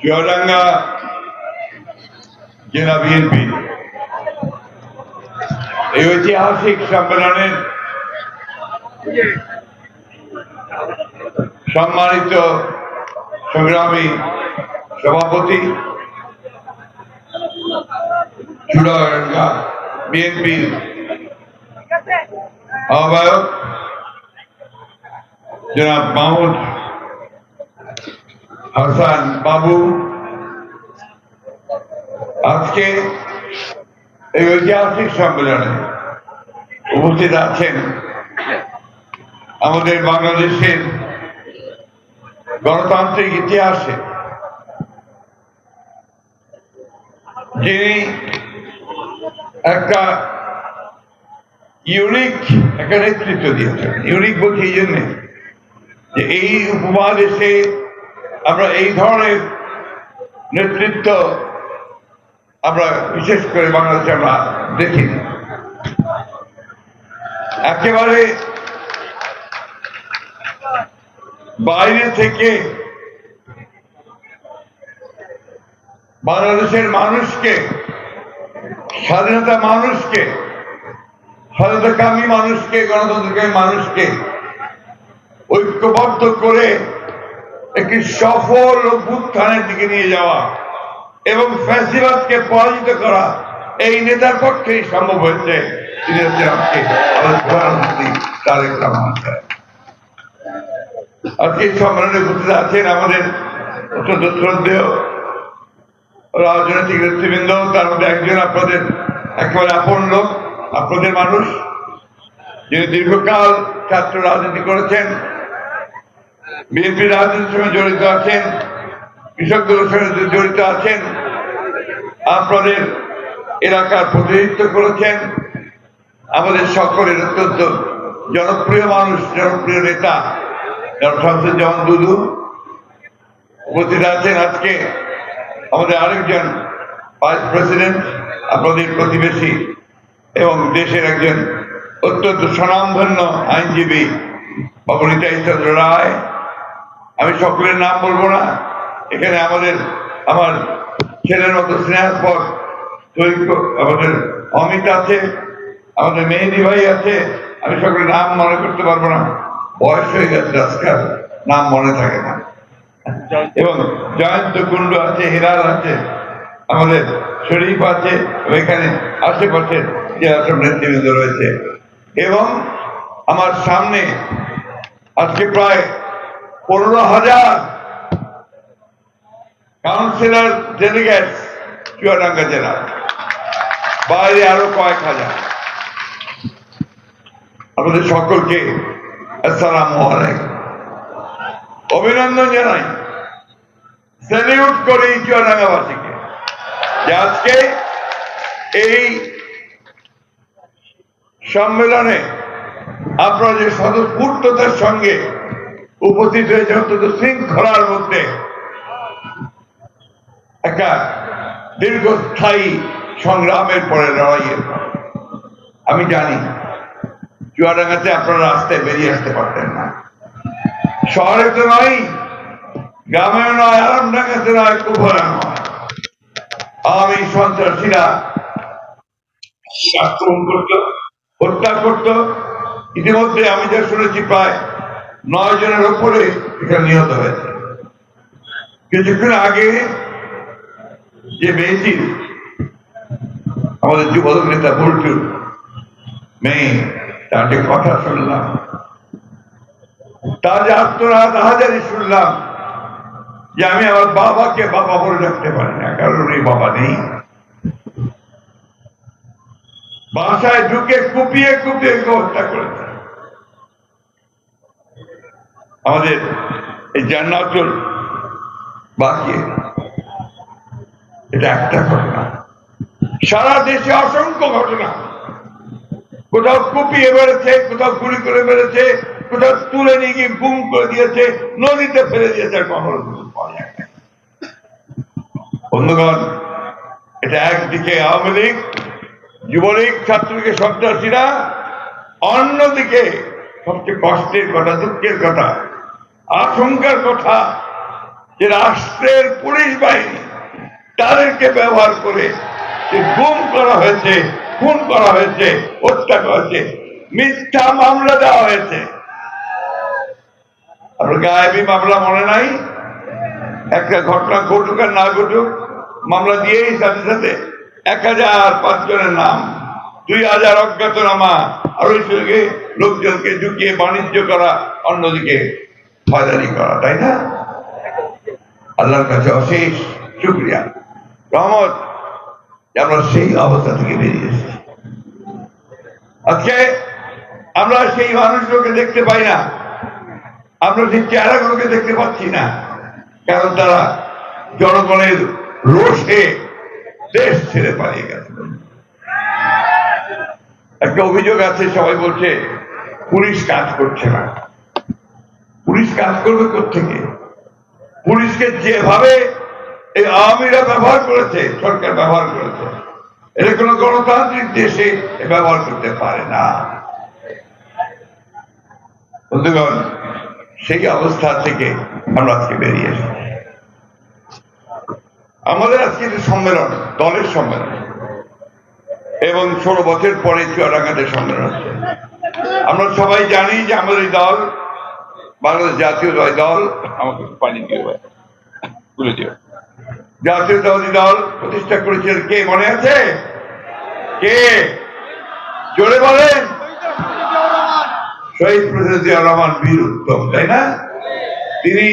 চুয়াডাঙ্গা জেলা বিএনপি এই ঐতিহাসিক সম্মেলনের সম্মানিত সংগ্রামী সভাপতি চুয়াডাঙ্গা বিএনপির আহ্বায়ক জনাব মাহমুদ হাসান বাবু। আজকে এই ঐতিহাসিক সম্মেলনে উপস্থিত আছেন আমাদের বাংলাদেশের গণতান্ত্রিক ইতিহাসে যিনি একটা ইউনিক একটা নেতৃত্ব দিয়েছেন। ইউনিক বলছি এই জন্যে যে এই উপমহাদেশে আমরা এই ধরনের নেতৃত্ব আমরা বিশেষ করে বাংলাদেশে আমরা দেখি একেবারে বাইরে থেকে বাংলাদেশের মানুষকে, স্বাধীনতা মানুষকে, স্বাধীনতাকামী মানুষকে, গণতন্ত্রকামী মানুষকে ঐক্যবদ্ধ করে একটি সফল অভ্যুত্থানের দিকে নিয়ে যাওয়া এবং ফ্যাসিবাদকে পরাজিত করা এই নেতার পক্ষেই সম্ভব হয়েছে। সম্মেলনে আছেন আমাদের রাজনৈতিক তার মধ্যে একজন আপনাদের আপনাদের মানুষ, যিনি দীর্ঘকাল ছাত্র রাজনীতি করেছেন। বিএনপি রাজনীতির সঙ্গে জড়িত আছেন কৃষকদের সঙ্গে জড়িত আছেন, আপনাদের এলাকার প্রতিনিধিত্ব করেছেন, আমাদের সকলের অত্যন্ত জনপ্রিয় মানুষ, জনপ্রিয় নেতা শামসুজ্জামান দুদু উপস্থিত আছেন আজকে। আমাদের আরেকজন ভাইস প্রেসিডেন্ট, আপনাদের প্রতিবেশী এবং দেশের একজন অত্যন্ত স্বনামধন্য আইনজীবী বাবুনিতাই চন্দ্র রায়। আমি সকলের নাম বলব না। এখানে আমাদের, আমার ছেলের মতো স্নেহাস্পদ আমাদের অমিত আছে, আমাদের মেহেদি ভাই আছে। আমি সকলের নাম মনে করতে পারব না। বয়স হয়ে গেছে, আজকাল নাম মনে থাকে না। এবং জয়ন্ত কুণ্ড আছে হিরাল আছে, আমাদের শরীফ আছে এখানে আশেপাশে যে সব নেতৃবৃন্দ রয়েছে। এবং আমার সামনে আজকে প্রায় পনেরো হাজার কাউন্সিলর ডেলিগেট চুয়াডাঙ্গা জেলা। বাইরে আরও কয়েক হাজার। আমাদের সকলকে আসসালাম অভিনন্দন জানাই। স্যালিউট করি চুয়াডাঙ্গাবাসীকে। যে আজকে এই সম্মেলনে আপনারা যে স্বতঃস্ফূর্ততার সঙ্গে উপস্থিত হয়েছে অন্তত শৃঙ্খলার মধ্যে। একটা দীর্ঘস্থায়ী সংগ্রামের পরে লড়াইয়ের আমি জানি, চুয়াডাঙ্গাতে আপনারা রাস্তায় বেরিয়ে আসতে পারতেন না। শহরে তো নয়, গ্রামেও নয়, আরামডাঙ্গাতে নয়, কুভরা নয়। আওয়ামী সন্ত্রাসীরা আক্রমণ করত, হত্যা করত। ইতিমধ্যে আমি যা শুনেছি প্রায় নয় জনের উপরে এখানে নিহত হয়েছে। কিছুক্ষণ আগে যে মেয়েটি, আমাদের যুবদল নেতা বল্টু মেয়ে, তার যে কথা শুনলাম, তার যে আত্মরাত হাজারি শুনলাম, যে আমি আমার বাবাকে বাবা বলে রাখতে পারি না, কারণ উনি বাবা নেই। বাসায় ঢুকে কুপিয়ে কুপিয়ে হত্যা করেছে। আমাদের এই জান্নাতুল বাকি। এটা একটা ঘটনা। সারা দেশে অসংখ্য ঘটনা। কোথাও কুপিয়ে বেড়েছে কোথাও গুলি করে বেড়েছে কোথাও তুলে নিয়ে গিয়ে গুম করে দিয়েছে, নদীতে ফেলে দিয়েছে। বন্ধুগণ, এটা একদিকে আওয়ামী লীগ, যুবলীগ, ছাত্রলীগের সন্ত্রাসীরা, অন্যদিকে সবচেয়ে কষ্টের কথা, দুঃখের কথা আশঙ্কার কথা যে রাষ্ট্রের পুলিশ বাহিনী তাদেরকে ব্যবহার করে গুম করা হয়েছে, খুন করা হয়েছে, হত্যা করা হয়েছে, মিথ্যা মামলা দেওয়া হয়েছে। আপনার গায়েবী মামলা মনে নাই? একটা ঘটনা ঘটুক আর না ঘটুক, মামলা দিয়েই সাথে সাথে এক হাজার পাঁচজনের নাম, দুই হাজার অজ্ঞাতনামা, আর ওই সঙ্গে লোকজনকে ঢুকিয়ে বাণিজ্য করা অন্যদিকে। হয়রানি করা তাই না? আল্লাহর কাছে অশেষ শুক্রিয়া। রহমত আমরা সেই অবস্থা থেকে বেরিয়ে এসেছি। আজকে আমরা সেই মানুষগুলোকে দেখতে পাই না। আমরা সেই চেহারাগুলোকে দেখতে পাচ্ছি না। কারণ তারা জনগণের রোষে দেশ ছেড়ে পালিয়ে গেছে। একটা অভিযোগ আছে, সবাই বলছে, পুলিশ কাজ করছে না। পুলিশ কাজ করবে থেকে পুলিশকে যেভাবে এই আওয়ামীরা ব্যবহার করেছে, সরকার ব্যবহার করেছে, এটা কোনো গণতান্ত্রিক দেশে ব্যবহার করতে পারে না। বন্ধুগণ, সেই অবস্থা থেকে আমরা আজকে বেরিয়ে এসেছি। আমাদের আজকে যে সম্মেলন, দলের সম্মেলন, এবং ষোলো বছর পরে চুয়াডাঙ্গাতে সম্মেলন আমরা সবাই জানি যে আমাদের দল বাংলাদেশ জাতীয় দল দল আমাকে পানি ভাই। তুলে দিও। জাতীয় দল দল প্রতিষ্ঠা করেছিলেন কে? মনে আছে? কে? জোরে বলেন। শহীদ প্রেসিডেন্ট রহমান বীর উত্তম তাই না? তিনি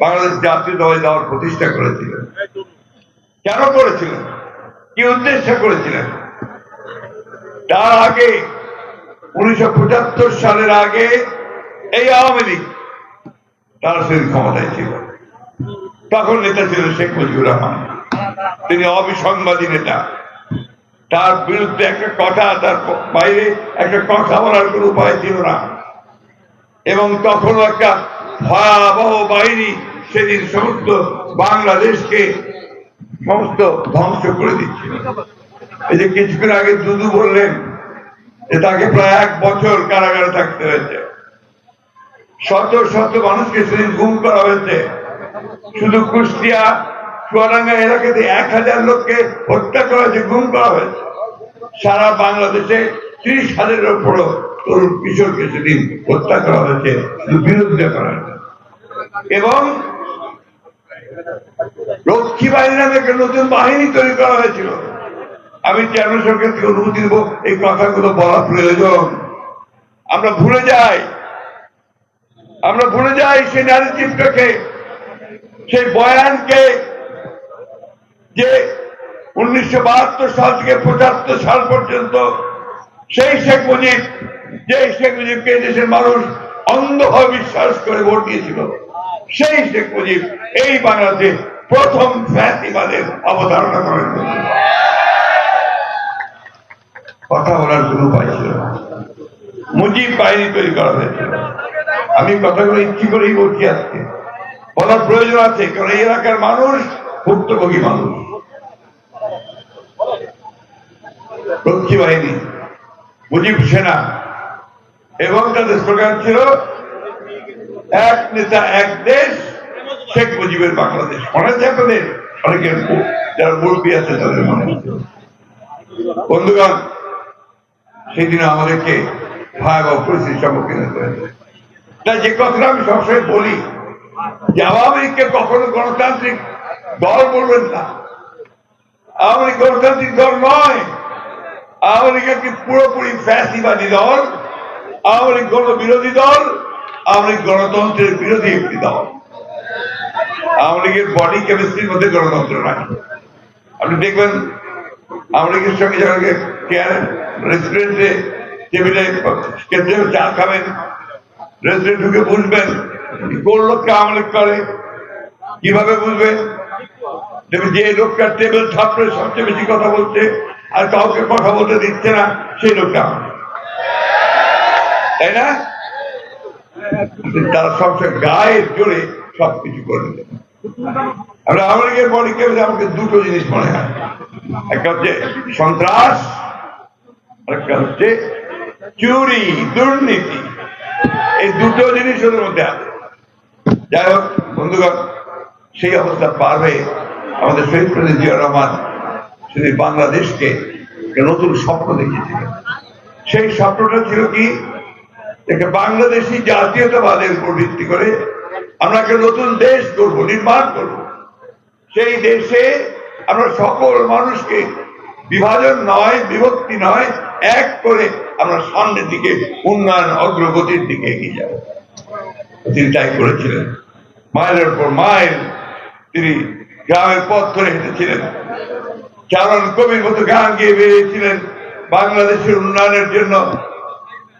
বাংলাদেশ জাতীয় দল দল প্রতিষ্ঠা করেছিলেন। কেন করেছিলেন? কি উদ্দেশ্য করেছিলেন? তার আগে উনিশশো পঁচাত্তর সালের আগে এই আওয়ামী লীগ তার সেই ক্ষমতায় ছিল। তখন নেতা ছিল শেখ মুজিবুর রহমান। তিনি অবিসংবাদী নেতা। তার বিরুদ্ধে একটা কথা তার বাইরে একটা কথা বলার কোনো উপায় ছিল না। এবং তখনও একটা ভয়াবহ বাহিনী সেদিন সমস্ত বাংলাদেশকে সমস্ত ধ্বংস করে দিচ্ছিল। এই যে কিছুক্ষণ আগে দুদু বললেন যে তাকে প্রায় এক বছর কারাগারে থাকতে হয়েছে। শত শত মানুষকে সেদিন গুম করা হয়েছে। শুধু কুষ্টিয়া, চুয়াডাঙ্গা এলাকাতে এক হাজার লোককে হত্যা করা হয়েছে গুম করা হয়েছে, সারা বাংলাদেশে ত্রিশ হাজারের উপরও তরুণ কিশোরকে সেদিন হত্যা করা হয়েছে বিরুদ্ধে করা হয়েছে। এবং রক্ষী বাহিনী নামে একটা নতুন বাহিনী তৈরি করা হয়েছিল। আমি চেয়ারম্যান সরকার থেকে অনুমতি দেবো এই কথাগুলো বলা প্রয়োজন। আমরা ভুলে যাই। আমরা ভুলে যাই সেই ন্যারেটিভটাকে সেই বয়ানকে যে উনিশশো বাহাত্তর সাল থেকে পঁচাত্তর সাল পর্যন্ত সেই শেখ মুজিব যে শেখ মুজিবকে দেশের মানুষ অন্ধভাবে বিশ্বাস করে ভোট দিয়েছিল, সেই শেখ মুজিব এই বাংলাদেশে প্রথম ফ্যাসিবাদের অবধারণা করেন। কথা বলার কোনো উপায় ছিল মুজিব বাহিনী তৈরি করা হয়েছিল। আমি কথাগুলো ইচ্ছি করেই বলছি আজকে? বলার প্রয়োজন আছে, কারণ এই এলাকার মানুষ ভুক্তভোগী মানুষ। রক্ষী বাহিনী, মুজিব সেনা, এবং তাদের স্লোগান ছিল, এক নেতা, এক দেশ, শেখ মুজিবের বাংলাদেশ। মনে আছে আপনাদের, অনেকের যারা মুরব্বী আছে তাদের মনে বন্ধুগণ সেদিন আমাদেরকে ভয়াবহ পরিস্থিতির সম্মুখীন হতে হয়েছে। তাই যে কথাটা আমি সবসময় বলি, যে আওয়ামী লীগকে কখনো গণতান্ত্রিক দল বলবেন না। আওয়ামী লীগ গণতান্ত্রিক দল নয়। আওয়ামী লীগ একটি পুরোপুরি ফ্যাসিবাদী দল, আওয়ামী লীগ গণবিরোধী দল, আওয়ামী লীগ গণতন্ত্রের বিরোধী একটি দল। আওয়ামী লীগের বডি কেমিস্ট্রির মধ্যে গণতন্ত্র নাই। আপনি দেখবেন, আওয়ামী লীগের সঙ্গে যখন রেস্টুরেন্টে টেবিলে চা খাবেন রেস্টুরেন্ট ঢুকে বুঝবেন কোন লোককে আওয়ামী লীগ করে, কীভাবে বুঝবেন যে লোকটা টেবিল থাপড়ে সবচেয়ে বেশি কথা বলছে, আর কাউকে কথা বলতে দিচ্ছে না, সেই লোকটা তাই না? তারা সবসময় গায়ের জোরে সবকিছু করে দেবে আমরা লীগের বডি কেমিস্ট্রি আমাকে দুটো জিনিস মনে হয়। একটা হচ্ছে সন্ত্রাস, আরেকটা হচ্ছে চুরি, দুর্নীতি। এই দুটো জিনিস ওদের মধ্যে আছে। যাই হোক, বন্ধুগণ, সেই অবস্থা পার হয়ে আমাদের শহীদ প্রেসিডেন্ট জিয়া রহমান তিনি বাংলাদেশকে নতুন স্বপ্ন দেখিয়েছিলেন। সেই স্বপ্নটা ছিল কি? বাংলাদেশি জাতীয়তাবাদের উপর ভিত্তি করে আমরা একটা নতুন দেশ করব নির্মাণ করব। সেই দেশে আমরা সকল মানুষকে বিভাজন নয়, বিভক্তি নয় এক করে আমরা সামনের দিকে উন্নয়ন অগ্রগতির দিকে এগিয়ে যাব। তিনি তাই করেছিলেন। মাইলের পর মাইল তিনি গ্রামের পথ ধরে হেঁটেছিলেন। চারণ কবির মতো গান গিয়ে বেরিয়েছিলেন বাংলাদেশের উন্নয়নের জন্য,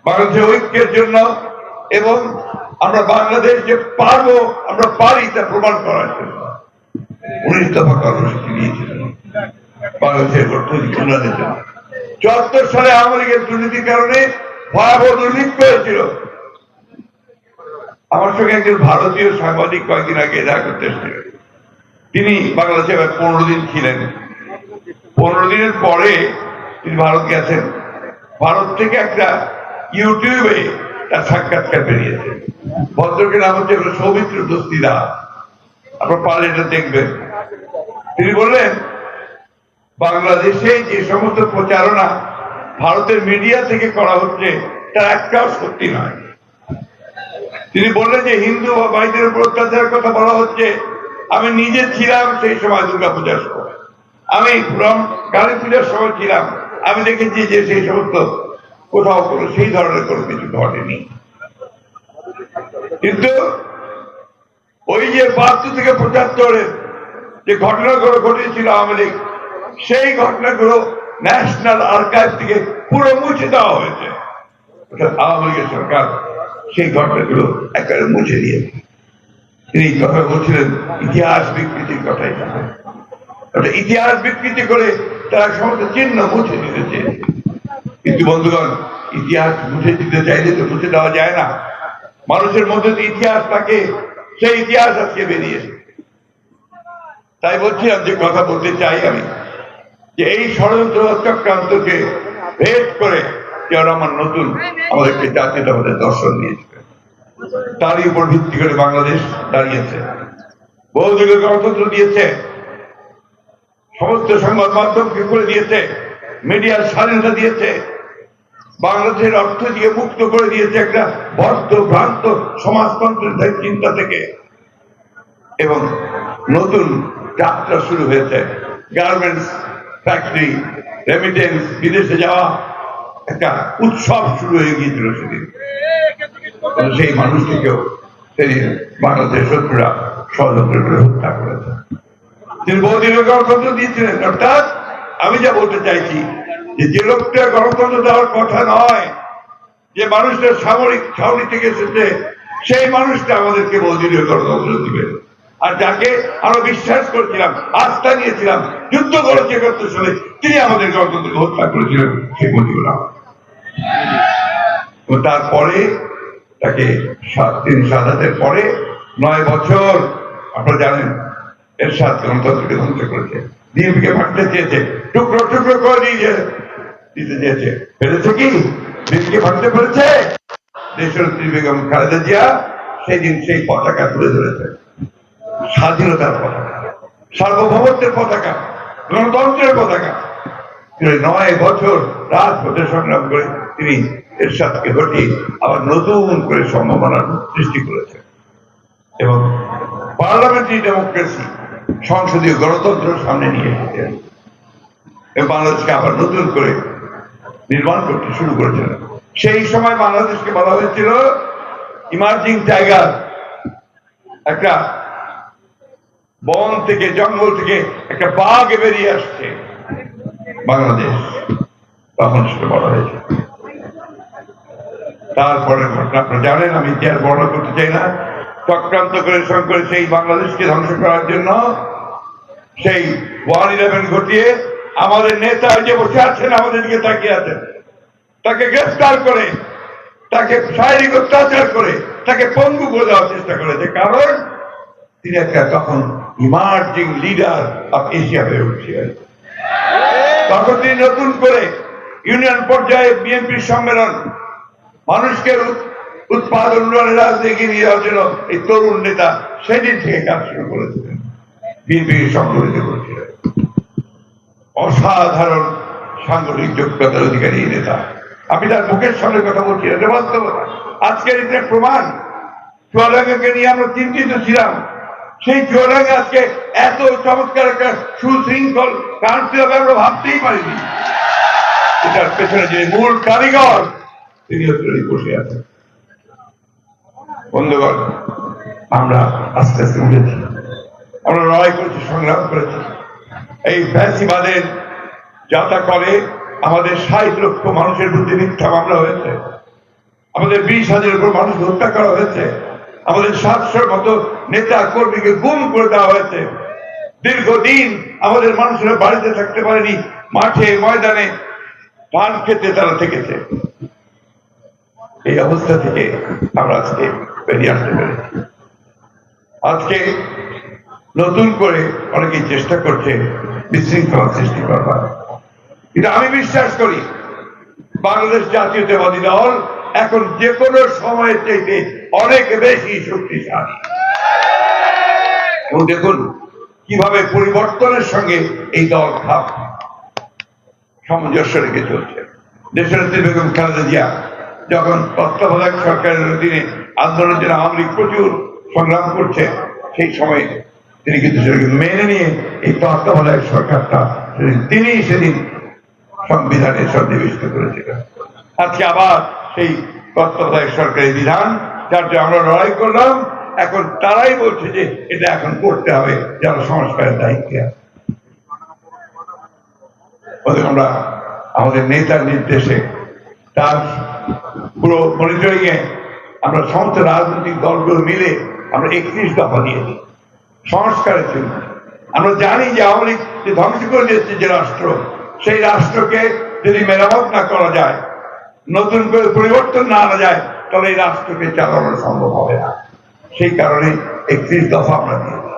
বাংলাদেশের ঐক্যের জন্য এবং আমরা বাংলাদেশ যে পারব, আমরা পারি তা প্রমাণ করার জন্য। উনিশ দফা কর্মসূচি নিয়েছিলেন। বাংলাদেশের অর্থনৈতিক উন্নয়নের জন্য। চুয়াত্তর সালে আওয়ামী লীগের দুর্নীতির কারণে ভয়াবহ দুর্ভিক্ষ হয়েছিল। আমার সঙ্গে একজন ভারতীয় সাংবাদিক কয়েকদিন আগে দেখা করতে এসেছিলেন তিনি বাংলাদেশে পনেরো দিন ছিলেন। পনেরো দিনের পরে তিনি ভারত গেছেন ভারত থেকে একটা ইউটিউবে তার সাক্ষাৎকার বেরিয়েছে। ভদ্রকের নাম হচ্ছে সৌমিত্র দস্তিদা আপনার পারলে এটা দেখবেন। তিনি বললেন বাংলাদেশে যে সমস্ত প্রচারণা ভারতের মিডিয়া থেকে করা হচ্ছে, তার একটাও সত্যি নয়। তিনি বললেন যে হিন্দু বা ভাইদের উপর অত্যাচারের কথা বলা হচ্ছে। আমি নিজে ছিলাম সেই সময় দুর্গা পূজার সময়। আমি কালী পূজার সময় ছিলাম। আমি দেখেছি যে সেই সমস্ত কোথাও কোনো সেই ধরনের কোনো কিছু ঘটেনি। কিন্তু ওই যে বাহাত্তর থেকে পঁচাত্তরের যে ঘটনাগুলো ঘটেছিল আওয়ামী লীগ সেই ঘটনাগুলো ন্যাশনাল আর্কাইভ থেকে পুরো মুছে দেওয়া হয়েছে। আওয়ামী লীগের সরকার, সেই ঘটনাগুলো একেবারে মুছে দিয়েছে তিনি কথা বলছিলেন, ইতিহাস বিকৃতির কথা হিসাবে ইতিহাস বিকৃতি করে তারা সমস্ত চিহ্ন মুছে দিতে চেয়েছে কিন্তু বন্ধুগণ, ইতিহাস মুছে দিতে চাইলে তো মুছে দেওয়া যায় না। মানুষের মধ্যে যে ইতিহাস থাকে, সেই ইতিহাস আজকে বেরিয়েছে তাই বলছিলাম যে কথা বলতে চাই আমি। যে এই ষড়যন্ত্র চক্রান্তকে ভেদ করে জিয়া রহমান নতুন আমাদেরকে জাতীয়তাবাদের দর্শন দিয়েছিলেন তারই উপর ভিত্তি করে বাংলাদেশ দাঁড়িয়েছে। বহুযুগের গণতন্ত্র দিয়েছে। সমস্ত সংবাদ মাধ্যমকে খুলে দিয়েছে। মিডিয়ার স্বাধীনতা দিয়েছে। বাংলাদেশের অর্থ দিয়ে মুক্ত করে দিয়েছে একটা বদ্ধ ভ্রান্ত সমাজতন্ত্রের চিন্তা থেকে। এবং নতুন যাত্রা শুরু হয়েছে। গার্মেন্টস ফ্যাক্টরি রেমিটেন্স বিদেশে যাওয়া একটা উৎসব শুরু হয়ে গিয়েছিল সেদিন। সেই মানুষটিকেও সেদিন বাংলাদেশের শত্রুরা ষড়যন্ত্র করে হত্যা করেছে। তিনি বহুদিনের গণতন্ত্র দিয়েছিলেন। অর্থাৎ আমি যা বলতে চাইছি, যে যে লোকটা গণতন্ত্র দেওয়ার কথা নয়, যে মানুষটা সামরিক ছাউনি থেকে এসেছে, সেই মানুষটা আমাদেরকে বহুদিনের গণতন্ত্র দিবে। আর যাকে আমরা বিশ্বাস করেছিলাম, আস্থা নিয়েছিলাম, যুদ্ধ করেছে একাত্তর সালে তিনি আমাদের গণতন্ত্রকে হত্যা করেছিলেন শেখ মুজিবুর রহমান তারপরে, তাকে তিনি সাদাতের পরে, নয় বছর, আপনারা জানেন, এর সাত গণতন্ত্রকে ধ্বংস করেছে। বিএনপিকে ভাঙতে চেয়েছে, টুকরো টুকরো করে দিয়েছে দিতে চেয়েছে। পেরেছে কি? বিএনপিকে ভাঙতে পেরেছে দেশরত্রী বেগম খালেদা জিয়া, সেই দিন সেই পতাকা তুলে ধরেছে। স্বাধীনতার পতাকা। সার্বভৌমত্বের পতাকা, গণতন্ত্রের পতাকা। তিনি নয় বছর রাজপথে সংগ্রাম করে তিনি এরশাদকে ঘটিয়ে আবার নতুন করে সম্ভাবনার সৃষ্টি করেছেন। এবং পার্লামেন্টারি ডেমোক্রেসি সংসদীয় গণতন্ত্র সামনে নিয়ে এসেছেন বাংলাদেশকে আবার নতুন করে নির্মাণ করতে শুরু করেছিলেন সেই সময় বাংলাদেশকে বলা হয়েছিল ইমার্জিং টাইগার একটা বন থেকে, জঙ্গল থেকে একটা বাঘ বেরিয়ে আসছে। বাংলাদেশ। তখন সেটা বলা হয়েছে। তারপরে ঘটনা, আপনারা জানেন, আমি ইতিহাস বর্ণনা করতে চাই না। চক্রান্ত করে করে সেই বাংলাদেশকে ধ্বংস করার জন্য সেই ওয়ান ইলেভেন ঘটিয়ে আমাদের নেতা যে বসে আছেন, আমাদের দিকে তাকিয়ে আছেন। তাকে গ্রেফতার করে, তাকে শারীরিক অত্যাচার করে, তাকে পঙ্গু করে দেওয়ার চেষ্টা করেছে। কারণ তিনি একটা তখন ইমার্জিং লিডার অফ এশিয়া হয়ে উঠছিলেন তখন তিনি নতুন করে ইউনিয়ন পর্যায়ে বিএনপির সম্মেলন, মানুষকে উৎপাদন রাজনীতি নিয়ে যাওয়ার জন্য এই তরুণ নেতা সেদিন থেকে কাজ শুরু করেছিলেন। বিএনপি সংগঠিত করেছিলেন অসাধারণ সাংগঠনিক যোগ্যতার অধিকারী নেতা। আমি তার মুখের সামনে কথা বলছি বাস্তবতা আজকের এটা প্রমাণ, চুয়াডাঙ্গাকে নিয়ে আমরা চিন্তিত ছিলাম। সেই চুয়াডাঙ্গা আজকে এত চমৎকার একটা সুশৃঙ্খল কান্ট্রি হবে আমরা ভাবতেই পারিনি। এটার পেছনে যে মূল কারিগর, তিনি হচ্ছেন বসে আছেন। বন্ধুগণ, আমরা আস্তে আস্তে উঠেছি আমরা লড়াই করেছি, সংগ্রাম করেছি। এই ফ্যাসিবাদের যাতা করে আমাদের ষাট লক্ষ মানুষের বুদ্ধি মিথ্যা মামলা হয়েছে। আমাদের বিশ হাজারের উপর মানুষ হত্যা করা হয়েছে। আমাদের সাতশোর মতো নেতা কর্মীকে গুম করে দেওয়া হয়েছে। দীর্ঘদিন আমাদের মানুষেরা বাড়িতে থাকতে পারেনি, মাঠে, ময়দানে ধান খেতে তারা থেকেছে। এই অবস্থা থেকে আমরা আজকে বেরিয়ে আসতে পেরেছি। আজকে নতুন করে অনেকেই চেষ্টা করছে বিশৃঙ্খলা সৃষ্টি করবার কিন্তু আমি বিশ্বাস করি, বাংলাদেশ জাতীয়তাবাদী দল এখন যে কোনো সময়ের চাইতে অনেক বেশি শক্তিশালী। এবং দেখুন, কীভাবে পরিবর্তনের সঙ্গে এই দল খাপ সামঞ্জস্য রেখে চলছে। দেশের বেগম খালেদা জিয়া যখন তত্ত্বাবধায়ক সরকারের অধীনে আন্দোলনের জন্য আওয়ামী লীগ প্রচুর সংগ্রাম করছে, সেই সময়ে তিনি কিন্তু সেটাকে মেনে নিয়ে এই তত্ত্বাবধায়ক সরকারটা তিনি সেদিন সংবিধানে সন্নিবেশিত করেছিলেন। আজকে আবার সেই তত্ত্বাবধায়ক সরকারের বিধান যার জন্য আমরা লড়াই করলাম, এখন তারাই বলছে যে এটা এখন করতে হবে যারা সংস্কারের দায়িত্বে আছে। আমরা আমাদের নেতার নির্দেশে তার পুরো মনিটরিং এ আমরা সমস্ত রাজনৈতিক দলগুলো মিলে আমরা একত্রিশ দফা দিয়েছি সংস্কারের জন্য। আমরা জানি যে আওয়ামী লীগ যে ধ্বংস করে দিয়েছে যে রাষ্ট্র, সেই রাষ্ট্রকে যদি মেরামত না করা যায়, নতুন করে পরিবর্তন না আনা যায় এই রাষ্ট্রকে চালানো সম্ভব হবে না। সেই কারণে একত্রিশ দফা আমরা দিয়েছি।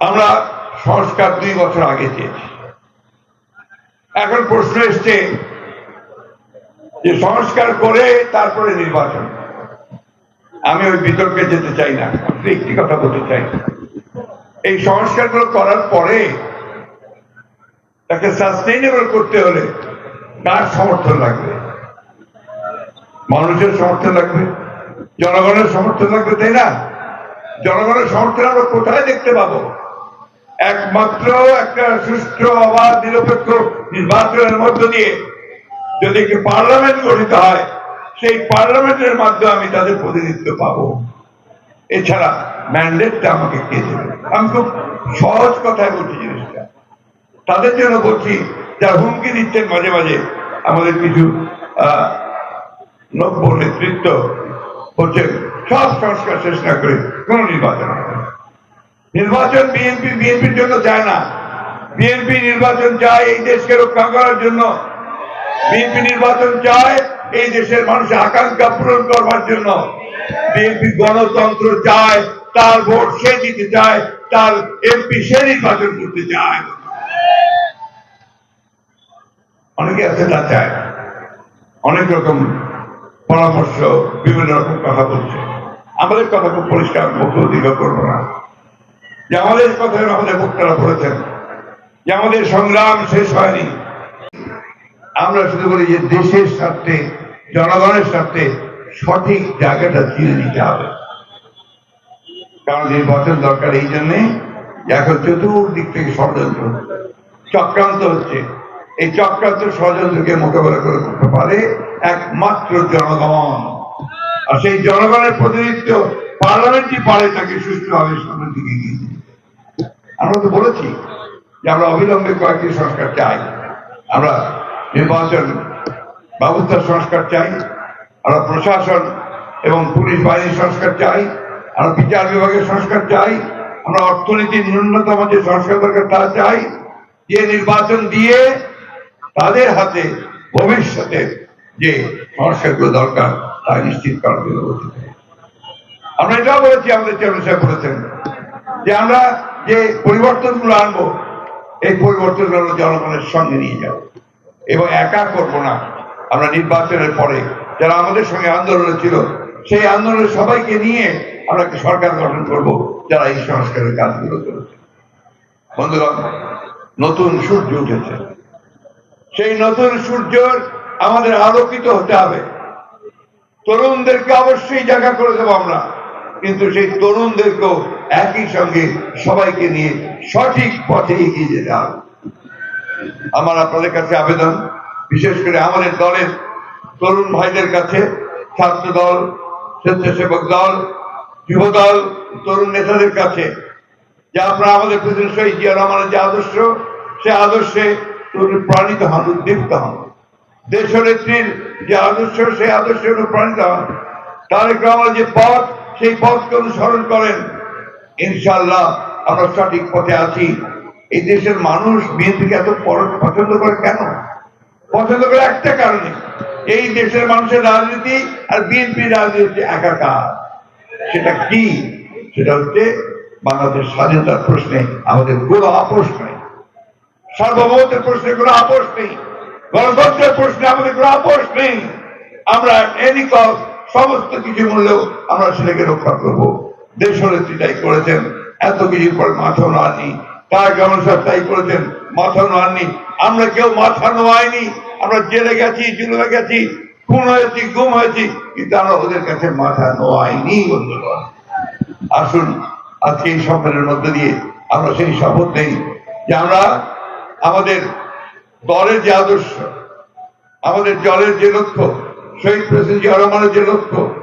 আমরা সংস্কার দুই বছর আগে চেয়েছি। এখন প্রশ্ন এসছে যে সংস্কার করে তারপরে নির্বাচন। আমি ওই বিতর্কে যেতে চাই না। একটি কথা বলতে চাই। এই সংস্কারগুলো করার পরে তাকে সাস্টেইনেবল করতে হলে কার সমর্থন লাগবে? মানুষের সমর্থন লাগবে জনগণের সমর্থন লাগবে তাই না? জনগণের সমর্থন আমরা কোথায় দেখতে পাবো? একমাত্র একটা সুষ্ঠু অবাধ নিরপেক্ষ নির্বাচনের মধ্য দিয়ে যদি একটি পার্লামেন্ট গঠিত হয় সেই পার্লামেন্টের মাধ্যমে আমি তাদের প্রতিনিধিত্ব পাবো। এছাড়া ম্যান্ডেটটা আমাকে কে দেবে? আমি খুব সহজ কথায় বলছি জিনিসটা। তাদের জন্য বলছি যারা হুমকি দিচ্ছেন মাঝে মাঝে আমাদের কিছু আহ, নব্য নেতৃত্ব বলছেন সব সংস্কার শেষ না করে কোন নির্বাচন নির্বাচন বিএনপি বিএনপির জন্য চায় না বিএনপি নির্বাচন চায় এই দেশকে রক্ষা করার জন্য বিএনপি নির্বাচন চায় এই দেশের মানুষের আকাঙ্ক্ষা পূরণ করবার জন্য বিএনপি গণতন্ত্র চায় তার ভোট সে দিতে চায় তার এমপি সে নির্বাচন করতে চায় অনেকে আছে তা চায় অনেক রকম পরামর্শ বিভিন্ন রকম কথা বলছে। আমাদের কথা খুব পরিষ্কার মুখ অধিকার করব না। যে আমাদের কথা আমাদের বক্তারা বলেছেন, যে আমাদের সংগ্রাম শেষ হয়নি। আমরা শুধু বলি যে দেশের স্বার্থে, জনগণের স্বার্থে সঠিক জায়গাটা চিনে নিতে হবে। কারণ নির্বাচন দরকার এই জন্যে এখন চতুর্দিক থেকে ষড়যন্ত্র চক্রান্ত হচ্ছে। এই চক্রান্ত ষড়যন্ত্রকে মোকাবেলা করে করতে পারে একমাত্র জনগণ আর সেই জনগণের প্রতিনিধিত্ব পার্লামেন্টই পারে তাকে সুষ্ঠুভাবে সামনের দিকে দিতে। আমরা তো বলেছি যে আমরা অবিলম্বে কয়েকটি সংস্কার চাই আমরা নির্বাচন ব্যবস্থার সংস্কার চাই, আমরা প্রশাসন এবং পুলিশ বাহিনীর সংস্কার চাই, আমরা বিচার বিভাগের সংস্কার চাই, আমরা অর্থনীতির ন্যূনতম যে সংস্কার দরকার তা চাই, যে নির্বাচন দিয়ে তাদের হাতে ভবিষ্যতে যে সংস্কারগুলো দরকার তা নিশ্চিত করার জন্য আমরা এটাও বলেছি, আমাদের চেয়ারম্যান সাহেব বলেছেন যে আমরা যে পরিবর্তনগুলো আনব, এই পরিবর্তনগুলো জনগণের সঙ্গে নিয়ে যাব এবং একা করব না। আমরা নির্বাচনের পরে যারা আমাদের সঙ্গে আন্দোলনে ছিল, সেই আন্দোলনের সবাইকে নিয়ে আমরা একটা সরকার গঠন করব, যারা এই সংস্কারের কাজগুলো করেছে। বন্ধুগণ, নতুন সূর্য উঠেছে। সেই নতুন সূর্যর আমাদের আলোকিত হতে হবে। তরুণদেরকে অবশ্যই জায়গা করে দেবো আমরা। কিন্তু সেই তরুণদেরকেও একই সঙ্গে সবাইকে নিয়ে সঠিক পথে এগিয়ে যেতে হবে। আমার আপনাদের কাছে আবেদন, বিশেষ করে আমাদের দলের তরুণ ভাইদের কাছে ছাত্র দল, স্বেচ্ছাসেবক দল, যুব দল, তরুণ নেতাদের কাছে, যে আপনারা আমাদের প্রেসিডেন্ট শহীদ জিয়া রহমানের যে আদর্শ, সে আদর্শে প্রাণিত হন, উদ্দীপ্ত হন। দেশনেত্রীর যে আদর্শ, সেই আদর্শে অনুপ্রাণিত হন। তারেক রহমান যে পথ, সেই পথকে অনুসরণ করেন ইনশাল্লাহ আমরা সঠিক পথে আছি। এই দেশের মানুষ বিএনপিকে এত পছন্দ করে কেন? পছন্দ করে একটা কারণে। এই দেশের মানুষের রাজনীতি আর বিএনপি রাজনীতি একাকার। সেটা কি? সেটা হচ্ছে বাংলাদেশ স্বাধীনতার প্রশ্নে আমাদের কোনো আপোষ নেই। সার্বভৌমত্বের প্রশ্নে কোনো আপোষ নেই। গণতন্ত্রের প্রশ্নে আমাদের আপোষ নেই। আমরা সমস্ত কিছু মূল্যেও আমরা সেটাকে রক্ষা তাই করেছেন, এত পর মাথা তার কেমন সাহেব তাই করেছেন, মাথা আমরা কেউ মাথা নোয়াইনি আমরা জেলে গেছি, জুলুমে গেছি, খুন হয়েছি, গুম হয়েছি, কিন্তু আমরা ওদের কাছে মাথা নোয়াইনি বন্ধুগণ। আসুন, আজকে এই সম্মেলনের মধ্যে দিয়ে আমরা সেই শপথ নেই যে আমরা আমাদের দলের যে আদর্শ, আমাদের দলের যে লক্ষ্য, শহীদ প্রেসিডেন্ট জিয়া রহমানের যে লক্ষ্য,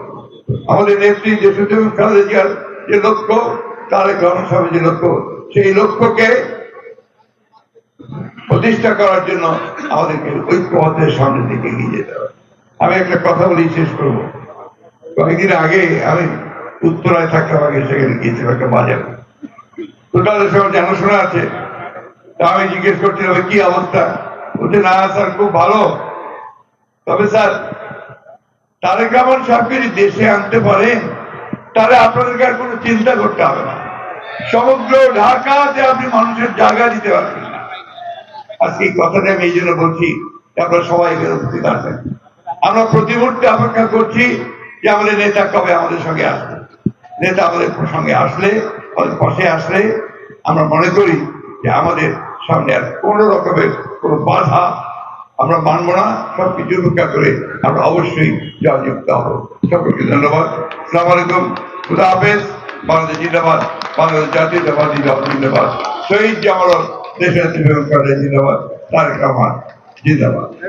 আমাদের নেত্রী যে সুযোগ খালেদা জিয়ার যে লক্ষ্য তারেক রহমান যে লক্ষ্য, সেই লক্ষ্যকে প্রতিষ্ঠা করার জন্য আমাদেরকে ঐক্যবদ্ধের সামনের দিকে এগিয়ে যেতে হবে। আমি একটা কথা বলি, শেষ করব। কয়েকদিন আগে আমি উত্তরায় থাকতাম, আগে সেখানে গিয়েছিলাম একটা বাজার। টোটালের সব জানাশোনা আছে। তা আমি জিজ্ঞেস করছিলাম, কি অবস্থা? বলছে না স্যার, খুব ভালো। তবে স্যার তারেক রহমান সাহেবকে যদি দেশে আনতে পারে তাহলে আপনাদেরকে আর কোনো চিন্তা করতে হবে না। সমগ্র ঢাকাতে আপনি মানুষের জায়গা দিতে পারবেন না। আজকে এই কথাটা আমি এই জন্য বলছি আপনারা সবাই এখানে উপস্থিত আছেন। আমরা প্রতি মুহূর্তে অপেক্ষা করছি যে আমাদের নেতা কবে আমাদের সঙ্গে আসবে। নেতা আমাদের সঙ্গে আসলে, আমাদের পাশে আসলে আমরা মনে করি যে আমাদের সামনে আর কোনো রকমের কোনো বাধা আমরা মানব না, সব কিছু উপেক্ষা করে আমরা অবশ্যই জয়যুক্ত হব। সকলকে ধন্যবাদ। সালাম আলাইকুম। খুদা হাফেজ। বাংলাদেশ জিন্দাবাদ। বাংলাদেশ জাতীয়তাবাদী জিন্দাবাদ শহীদ জামাল দেশের জিন্দাবাদ। তারেক রহমান, জিন্দাবাদ।